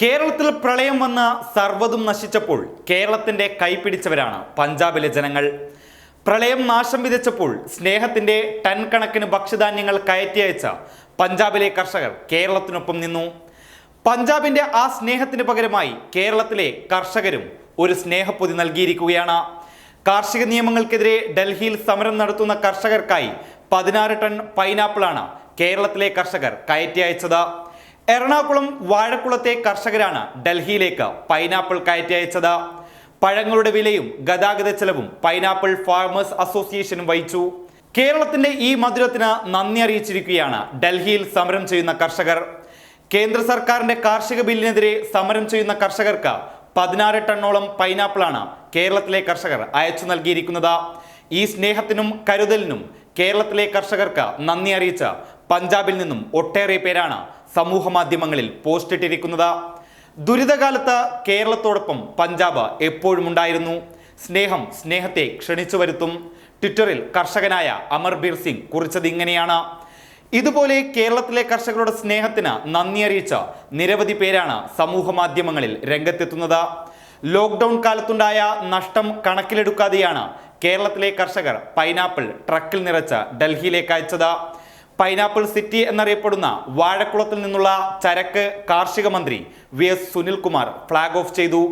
കേരളത്തിൽ പ്രളയം വന്ന സർവതും നശിച്ചപ്പോൾ കേരളത്തിന്റെ കൈപിടിച്ചവരാണ് പഞ്ചാബിലെ ജനങ്ങൾ. പ്രളയം നാശം വിതച്ചപ്പോൾ സ്നേഹത്തിന്റെ ടൺ കണക്കിന് ഭക്ഷ്യധാന്യങ്ങൾ കയറ്റി അയച്ച പഞ്ചാബിലെ കർഷകർ കേരളത്തിനൊപ്പം നിന്നു. പഞ്ചാബിന്റെ ആ സ്നേഹത്തിന് പകരമായി കേരളത്തിലെ കർഷകരും ഒരു സ്നേഹപ്പൊതി നൽകിയിരിക്കുകയാണ്. കാർഷിക നിയമങ്ങൾക്കെതിരെ ഡൽഹിയിൽ സമരം നടത്തുന്ന കർഷകർക്കായി പതിനാറ് ടൺ പൈനാപ്പിളാണ് കേരളത്തിലെ കർഷകർ കയറ്റി അയച്ചത്. എറണാകുളം വാഴക്കുളത്തെ കർഷകരാണ് ഡൽഹിയിലേക്ക് പൈനാപ്പിൾ കയറ്റി അയച്ചത്. പഴങ്ങളുടെ വിലയും ഗതാഗത ചെലവും പൈനാപ്പിൾ ഫാർമേഴ്സ് അസോസിയേഷനും വഹിച്ചു. കേരളത്തിന്റെ ഈ മധുരത്തിന് നന്ദി അറിയിച്ചിരിക്കുകയാണ് ഡൽഹിയിൽ സമരം ചെയ്യുന്ന കർഷകർ. കേന്ദ്ര സർക്കാരിന്റെ കാർഷിക ബില്ലിനെതിരെ സമരം ചെയ്യുന്ന കർഷകർക്ക് പതിനാറ് ടണ്ണോളം പൈനാപ്പിളാണ് കേരളത്തിലെ കർഷകർ അയച്ചു നൽകിയിരിക്കുന്നത്. ഈ സ്നേഹത്തിനും കരുതലിനും കേരളത്തിലെ കർഷകർക്ക് നന്ദി അറിയിച്ച പഞ്ചാബിൽ നിന്നും ഒട്ടേറെ പേരാണ് സമൂഹ മാധ്യമങ്ങളിൽ പോസ്റ്റ് ഇട്ടിരിക്കുന്നത്. ദുരിതകാലത്ത് കേരളത്തോടൊപ്പം പഞ്ചാബ് എപ്പോഴും ഉണ്ടായിരുന്നു. സ്നേഹം സ്നേഹത്തെ ക്ഷണിച്ചു വരുത്തും. ട്വിറ്ററിൽ കർഷകനായ അമർബീർ സിംഗ് കുറിച്ചത് ഇങ്ങനെയാണ്. ഇതുപോലെ കേരളത്തിലെ കർഷകരുടെ സ്നേഹത്തിന് നന്ദി അറിയിച്ച നിരവധി പേരാണ് സമൂഹ മാധ്യമങ്ങളിൽ രംഗത്തെത്തുന്നത്. ലോക്ക്ഡൗൺ കാലത്തുണ്ടായ നഷ്ടം കണക്കിലെടുക്കാതെയാണ് കേരളത്തിലെ കർഷകർ പൈനാപ്പിൾ ട്രക്കിൽ നിറച്ച് ഡൽഹിയിലേക്ക് അയച്ചത്. പൈനാപ്പിൾ സിറ്റി എന്നറിയപ്പെടുന്ന വാഴക്കുളത്തിൽ നിന്നുള്ള ചരക്ക് കാർഷിക മന്ത്രി V S Sunilkumar flag off ചെയ്തു.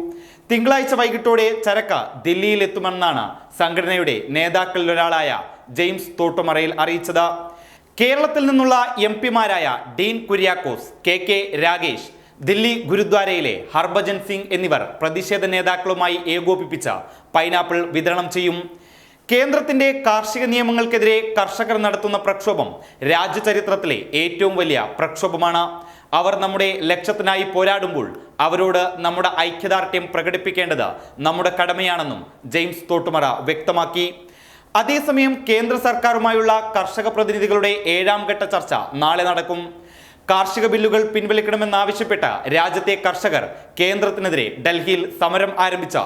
തിങ്കളാഴ്ച വൈകിട്ടോടെ ചരക്ക് ദില്ലിയിൽ എത്തുമെന്നാണ് സംഘടനയുടെ നേതാക്കളിലൊരാളായ ജെയിംസ് തോട്ടുമറയിൽ അറിയിച്ചത്. കേരളത്തിൽ നിന്നുള്ള M പിമാരായ Dean Kuriakose K K Ragesh Delhi ഗുരുദ്വാരയിലെ Harbhajan Singh എന്നിവർ പ്രതിഷേധ നേതാക്കളുമായി ഏകോപിപ്പിച്ച പൈനാപ്പിൾ വിതരണം ചെയ്യും. കേന്ദ്രത്തിന്റെ കാർഷിക നിയമങ്ങൾക്കെതിരെ കർഷകർ നടത്തുന്ന പ്രക്ഷോഭം രാജ്യചരിത്രത്തിലെ ഏറ്റവും വലിയ പ്രക്ഷോഭമാണ്. അവർ നമ്മുടെ ലക്ഷ്യത്തിനായി പോരാടുമ്പോൾ അവരോട് നമ്മുടെ ഐക്യദാർഢ്യം പ്രകടിപ്പിക്കേണ്ടത് നമ്മുടെ കടമയാണെന്നും ജെയിംസ് തോട്ടുമറ വ്യക്തമാക്കി. അതേസമയം കേന്ദ്ര സർക്കാരുമായുള്ള കർഷക പ്രതിനിധികളുടെ ഏഴാം ഘട്ട ചർച്ച നാളെ നടക്കും. കാർഷിക ബില്ലുകൾ പിൻവലിക്കണമെന്നാവശ്യപ്പെട്ട രാജ്യത്തെ കർഷകർ കേന്ദ്രത്തിനെതിരെ ഡൽഹിയിൽ സമരം ആരംഭിച്ച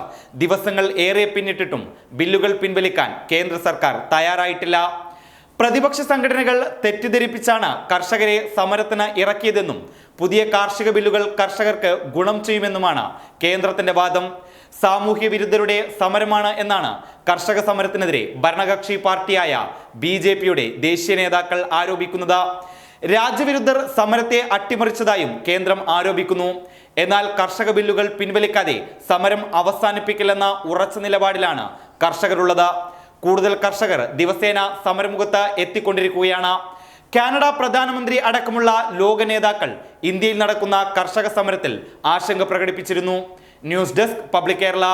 ദിവസങ്ങൾ ഏറെ പിന്നിട്ടിട്ടും ബില്ലുകൾ പിൻവലിക്കാൻ കേന്ദ്ര സർക്കാർ തയ്യാറായിട്ടില്ല. പ്രതിപക്ഷ സംഘടനകൾ തെറ്റിദ്ധരിപ്പിച്ചാണ് കർഷകരെ സമരത്തിന് ഇറക്കിയതെന്നും പുതിയ കാർഷിക ബില്ലുകൾ കർഷകർക്ക് ഗുണം ചെയ്യുമെന്നുമാണ് കേന്ദ്രത്തിന്റെ വാദം. സാമൂഹ്യ വിരുദ്ധരുടെ സമരമാണ് എന്നാണ് കർഷക സമരത്തിനെതിരെ ഭരണകക്ഷി പാർട്ടിയായ ബി ദേശീയ നേതാക്കൾ ആരോപിക്കുന്നത്. രാജ്യവിരുദ്ധർ സമരത്തെ അട്ടിമറിച്ചതായും കേന്ദ്രം ആരോപിക്കുന്നു. എന്നാൽ കർഷക ബില്ലുകൾ പിൻവലിക്കാതെ സമരം അവസാനിപ്പിക്കില്ലെന്ന ഉറച്ച നിലപാടിലാണ് കർഷകരുള്ളത്. കൂടുതൽ കർഷകർ ദിവസേന സമരമുഖത്ത് എത്തിക്കൊണ്ടിരിക്കുകയാണ്. കാനഡ പ്രധാനമന്ത്രി അടക്കമുള്ള ലോക നേതാക്കൾ ഇന്ത്യയിൽ നടക്കുന്ന കർഷക സമരത്തിൽ ആശങ്ക പ്രകടിപ്പിച്ചിരുന്നു. News desk public Kerala.